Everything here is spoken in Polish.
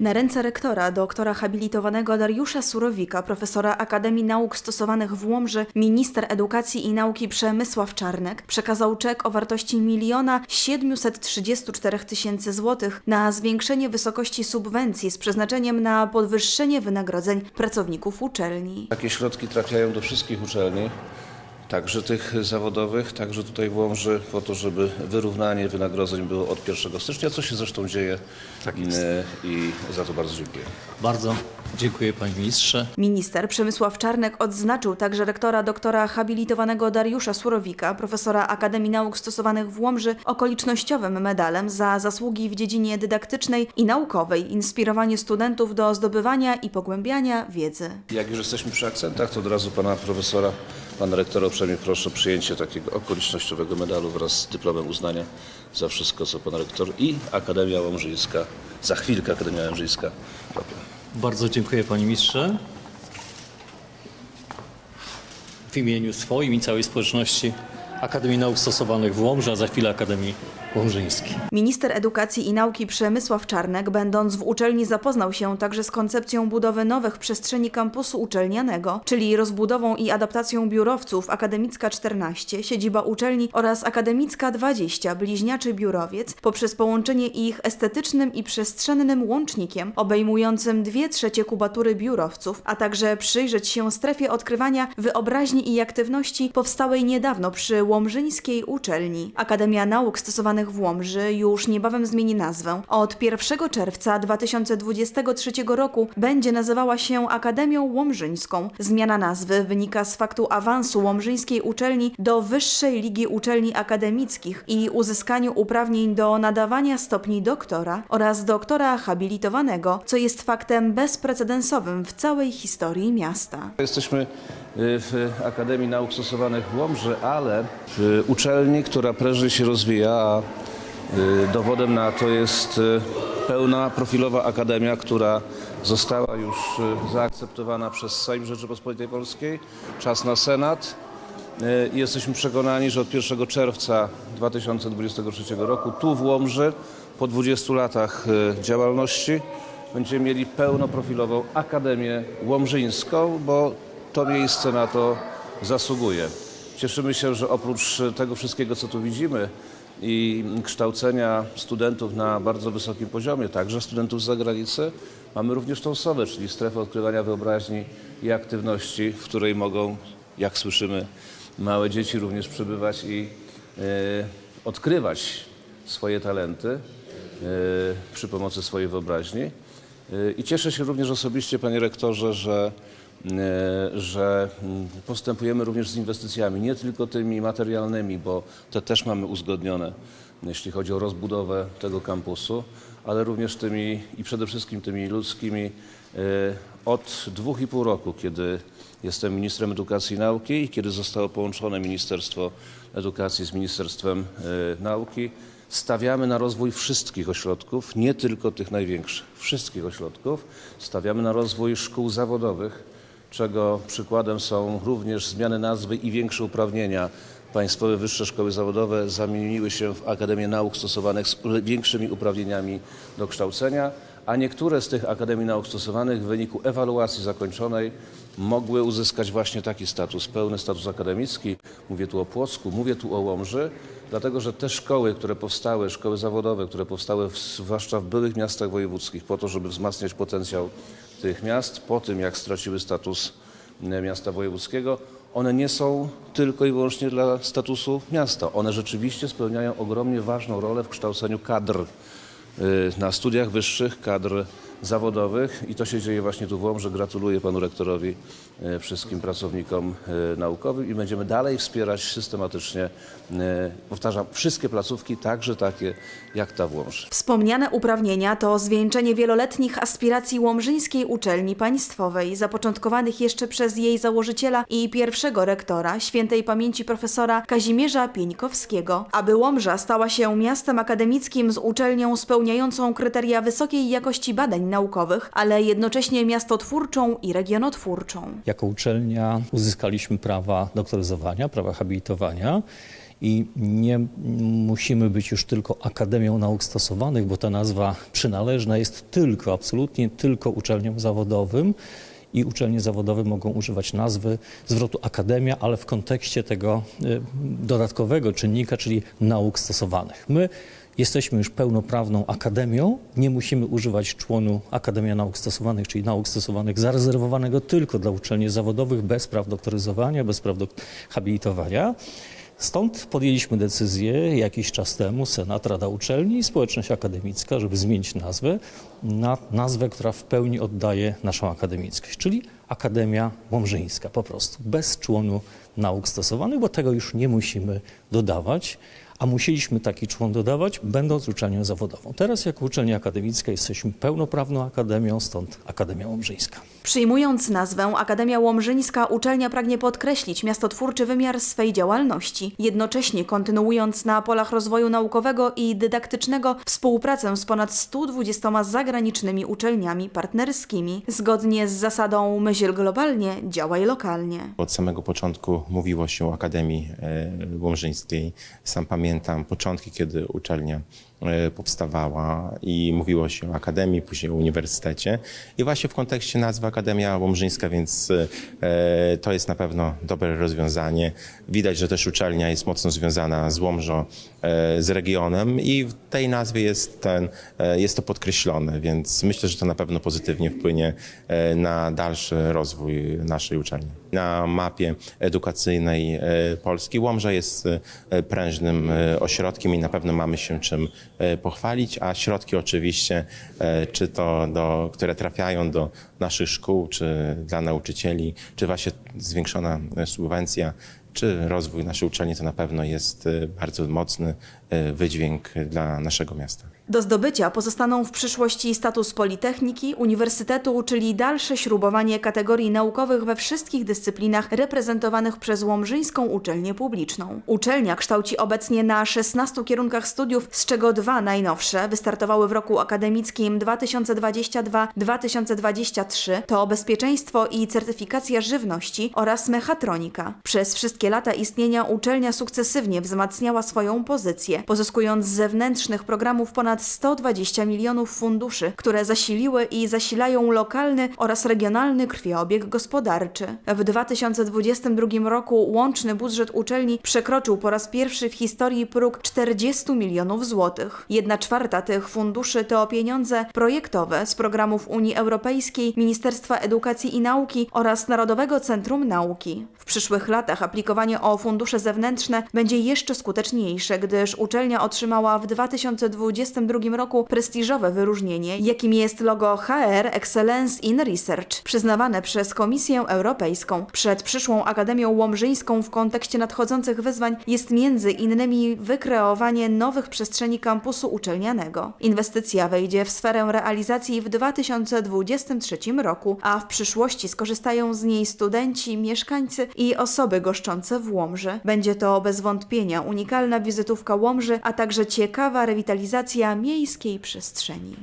Na ręce rektora, doktora habilitowanego Dariusza Surowika, profesora Akademii Nauk Stosowanych w Łomży, minister edukacji i nauki Przemysław Czarnek przekazał czek o wartości miliona 734 tysięcy złotych na zwiększenie wysokości subwencji z przeznaczeniem na podwyższenie wynagrodzeń pracowników uczelni. Takie środki trafiają do wszystkich uczelni, także tych zawodowych, także tutaj w Łomży, po to, żeby wyrównanie wynagrodzeń było od 1 stycznia, co się zresztą dzieje Tak jest. e, i za to bardzo dziękuję. Bardzo dziękuję panie ministrze. Minister Przemysław Czarnek odznaczył także rektora doktora habilitowanego Dariusza Surowika, profesora Akademii Nauk Stosowanych w Łomży, okolicznościowym medalem za zasługi w dziedzinie dydaktycznej i naukowej, inspirowanie studentów do zdobywania i pogłębiania wiedzy. Jak już jesteśmy przy akcentach, to od razu pana profesora, pana rektora uprzejmie proszę o przyjęcie takiego okolicznościowego medalu wraz z dyplomem uznania za wszystko, co pan rektor i Akademia Łomżyńska, za chwilkę Akademia Łomżyńska. Bardzo dziękuję panie ministrze. W imieniu swoim i całej społeczności Akademii Nauk Stosowanych w Łomży, a za chwilę Akademii Łomżyńskiej. Minister Edukacji i Nauki Przemysław Czarnek, będąc w uczelni, zapoznał się także z koncepcją budowy nowych przestrzeni kampusu uczelnianego, czyli rozbudową i adaptacją biurowców Akademicka 14, siedziba uczelni oraz Akademicka 20, bliźniaczy biurowiec, poprzez połączenie ich estetycznym i przestrzennym łącznikiem, obejmującym dwie trzecie kubatury biurowców, a także przyjrzeć się strefie odkrywania wyobraźni i aktywności powstałej niedawno przy Łomżyńskiej Uczelni. Akademia Nauk Stosowanych w Łomży już niebawem zmieni nazwę. Od 1 czerwca 2023 roku będzie nazywała się Akademią Łomżyńską. Zmiana nazwy wynika z faktu awansu Łomżyńskiej Uczelni do Wyższej Ligi Uczelni Akademickich i uzyskaniu uprawnień do nadawania stopni doktora oraz doktora habilitowanego, co jest faktem bezprecedensowym w całej historii miasta. Jesteśmy y, w Akademii Nauk Stosowanych w Łomży, ale w uczelni, która prężnie się rozwija, a y, dowodem na to jest y, pełna profilowa akademia, która została już y, zaakceptowana przez Sejm Rzeczypospolitej Polskiej. Czas na Senat. Y, Jesteśmy przekonani, że od 1 czerwca 2023 roku tu w Łomży, po 20 latach y, działalności, będziemy mieli pełnoprofilową Akademię Łomżyńską, bo to miejsce na to zasługuje. Cieszymy się, że oprócz tego wszystkiego, co tu widzimy i kształcenia studentów na bardzo wysokim poziomie, także studentów z zagranicy, mamy również tą SOWę, czyli strefę odkrywania wyobraźni i aktywności, w której mogą, jak słyszymy, małe dzieci również przybywać i e, odkrywać swoje talenty e, przy pomocy swojej wyobraźni. E, I cieszę się również osobiście, panie rektorze, że, że mm, postępujemy również z inwestycjami, nie tylko tymi materialnymi, bo te też mamy uzgodnione, jeśli chodzi o rozbudowę tego kampusu, ale również tymi i przede wszystkim tymi ludzkimi. E, Od dwóch i pół roku, kiedy jestem ministrem edukacji i nauki i kiedy zostało połączone Ministerstwo Edukacji z Ministerstwem e, Nauki, stawiamy na rozwój wszystkich ośrodków, nie tylko tych największych, wszystkich ośrodków. Stawiamy na rozwój szkół zawodowych, czego przykładem są również zmiany nazwy i większe uprawnienia. Państwowe Wyższe Szkoły Zawodowe zamieniły się w Akademię Nauk Stosowanych z większymi uprawnieniami do kształcenia, a niektóre z tych Akademii Nauk Stosowanych w wyniku ewaluacji zakończonej mogły uzyskać właśnie taki status, pełny status akademicki. Mówię tu o Płocku, mówię tu o Łomży, dlatego że te szkoły, które powstały, szkoły zawodowe, które powstały w, zwłaszcza w byłych miastach wojewódzkich po to, żeby wzmacniać potencjał tych miast, po tym jak straciły status e, miasta wojewódzkiego, one nie są tylko i wyłącznie dla statusu miasta. One rzeczywiście spełniają ogromnie ważną rolę w kształceniu kadr y, na studiach wyższych, kadr zawodowych i to się dzieje właśnie tu w Łomży. Gratuluję panu rektorowi, y, wszystkim pracownikom y, naukowym i będziemy dalej wspierać systematycznie, y, powtarzam, wszystkie placówki, także takie jak ta w Łomży. Wspomniane uprawnienia to zwieńczenie wieloletnich aspiracji Łomżyńskiej Uczelni Państwowej, zapoczątkowanych jeszcze przez jej założyciela i pierwszego rektora, świętej pamięci profesora Kazimierza Pieńkowskiego. Aby Łomża stała się miastem akademickim z uczelnią spełniającą kryteria wysokiej jakości badań naukowych, ale jednocześnie miastotwórczą i regionotwórczą. Jako uczelnia uzyskaliśmy prawa doktoryzowania, prawa habilitowania i nie musimy być już tylko Akademią Nauk Stosowanych, bo ta nazwa przynależna jest tylko, absolutnie tylko uczelniom zawodowym i uczelnie zawodowe mogą używać nazwy zwrotu akademia, ale w kontekście tego y, dodatkowego czynnika, czyli nauk stosowanych. My jesteśmy już pełnoprawną akademią, nie musimy używać członu Akademia Nauk Stosowanych, czyli nauk stosowanych zarezerwowanego tylko dla uczelni zawodowych bez praw doktoryzowania, bez praw habilitowania. Stąd podjęliśmy decyzję jakiś czas temu, Senat, Rada Uczelni i Społeczność Akademicka, żeby zmienić nazwę na nazwę, która w pełni oddaje naszą akademickość, czyli Akademia Łomżyńska po prostu, bez członu nauk stosowanych, bo tego już nie musimy dodawać, a musieliśmy taki człon dodawać, będąc uczelnią zawodową. Teraz jako uczelnia akademicka jesteśmy pełnoprawną akademią, stąd Akademia Łomżyńska. Przyjmując nazwę Akademia Łomżyńska, uczelnia pragnie podkreślić miastotwórczy wymiar swej działalności, jednocześnie kontynuując na polach rozwoju naukowego i dydaktycznego współpracę z ponad 120 zagranicznymi uczelniami partnerskimi, zgodnie z zasadą myśl globalnie, działaj lokalnie. Od samego początku mówiło się o Akademii e, Łomżyńskiej. Sam pamiętam początki, kiedy uczelnia e, powstawała i mówiło się o Akademii, później o Uniwersytecie. I właśnie w kontekście nazwy Akademia Łomżyńska, więc e, to jest na pewno dobre rozwiązanie. Widać, że też uczelnia jest mocno związana z Łomżą, e, z regionem i w tej nazwie jest, ten, jest to podkreślone, więc myślę, że to na pewno pozytywnie wpłynie na dalszy rozwój naszej uczelni. Na mapie edukacyjnej Polski Łomża jest prężnym ośrodkiem i na pewno mamy się czym e, pochwalić, a środki oczywiście, e, czy to do, które trafiają do naszych szkół, czy dla nauczycieli, czy właśnie zwiększona e, subwencja, czy rozwój naszej uczelni, to na pewno jest e, bardzo mocny e, wydźwięk dla naszego miasta. Do zdobycia pozostaną w przyszłości status Politechniki, Uniwersytetu, czyli dalsze śrubowanie kategorii naukowych we wszystkich dyscyplinach reprezentowanych przez Łomżyńską Uczelnię Publiczną. Uczelnia kształci obecnie na 16 kierunkach studiów, z czego dwa najnowsze wystartowały w roku akademickim 2022-2023 to bezpieczeństwo i certyfikacja żywności oraz mechatronika. Przez wszystkie lata istnienia uczelnia sukcesywnie wzmacniała swoją pozycję, pozyskując z zewnętrznych programów ponad 120 milionów funduszy, które zasiliły i zasilają lokalny oraz regionalny krwiobieg gospodarczy. W 2022 roku łączny budżet uczelni przekroczył po raz pierwszy w historii próg 40 milionów złotych. Jedna czwarta tych funduszy to pieniądze projektowe z programów Unii Europejskiej, Ministerstwa Edukacji i Nauki oraz Narodowego Centrum Nauki. W przyszłych latach aplikowanie o fundusze zewnętrzne będzie jeszcze skuteczniejsze, gdyż uczelnia otrzymała w 2022 roku prestiżowe wyróżnienie, jakim jest logo HR Excellence in Research, przyznawane przez Komisję Europejską. Przed przyszłą Akademią Łomżyńską w kontekście nadchodzących wyzwań jest między innymi wykreowanie nowych przestrzeni kampusu uczelnianego. Inwestycja wejdzie w sferę realizacji w 2023 roku, a w przyszłości skorzystają z niej studenci, mieszkańcy i osoby goszczące w Łomży. Będzie to bez wątpienia unikalna wizytówka Łomży, a także ciekawa rewitalizacja miejskiej przestrzeni.